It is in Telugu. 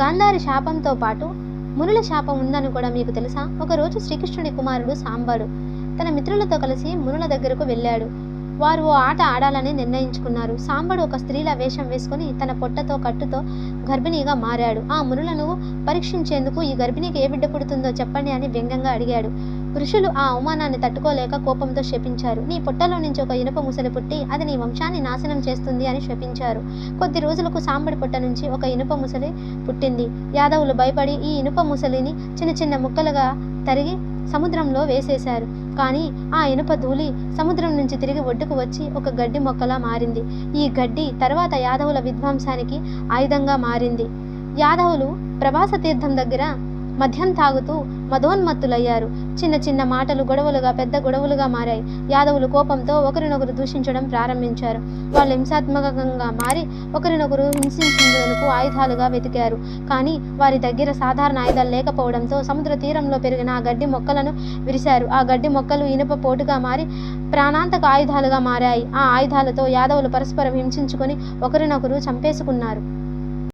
గాంధారి శాపంతో పాటు మునుల శాపం ఉందని కూడా మీకు తెలుసా? ఒకరోజు శ్రీకృష్ణుడి కుమారుడు సాంబడు తన మిత్రులతో కలిసి మునుల దగ్గరకు వెళ్ళాడు. వారు ఓ ఆట ఆడాలని నిర్ణయించుకున్నారు. సాంబడు ఒక స్త్రీల వేషం వేసుకుని తన పొట్టతో కట్టుతో గర్భిణీగా మారాడు. ఆ మునులను పరీక్షించేందుకు ఈ గర్భిణికి ఏ బిడ్డ పుడుతుందో చెప్పండి అని వ్యంగ్యంగా అడిగాడు. ఋషులు ఆ అవమానాన్ని తట్టుకోలేక కోపంతో శపించారు. నీ పొట్టలో నుంచి ఒక ఇనుప ముసలి పుట్టి అది నీ వంశాన్ని నాశనం చేస్తుంది అని శపించారు. కొద్ది రోజులకు సాంబడి పొట్ట నుంచి ఒక ఇనుప ముసలి పుట్టింది. యాదవులు భయపడి ఈ ఇనుప ముసలిని చిన్న చిన్న ముక్కలుగా తరిగి సముద్రంలో వేసేశారు. కానీ ఆ ఇనుప ధూళి సముద్రం నుంచి తిరిగి ఒడ్డుకు వచ్చి ఒక గడ్డి మొక్కలా మారింది. ఈ గడ్డి తర్వాత యాదవుల విధ్వంసానికి ఆయుధంగా మారింది. యాదవులు ప్రభాస తీర్థం దగ్గర మద్యం తాగుతూ మదోన్మత్తులయ్యారు. చిన్న చిన్న మాటలు గొడవలుగా పెద్ద గొడవలుగా మారాయి. యాదవులు కోపంతో ఒకరినొకరు దూషించడం ప్రారంభించారు. వాళ్ళు హింసాత్మకంగా మారి ఒకరినొకరు హింసించేందుకు ఆయుధాలుగా వెతికారు. కానీ వారి దగ్గర సాధారణ ఆయుధాలు లేకపోవడంతో సముద్ర తీరంలో పెరిగిన ఆ గడ్డి మొక్కలను విరిశారు. ఆ గడ్డి మొక్కలు ఇనుప పోటుగా మారి ప్రాణాంతక ఆయుధాలుగా మారాయి. ఆ ఆయుధాలతో యాదవులు పరస్పరం హింసించుకొని ఒకరినొకరు చంపేసుకున్నారు.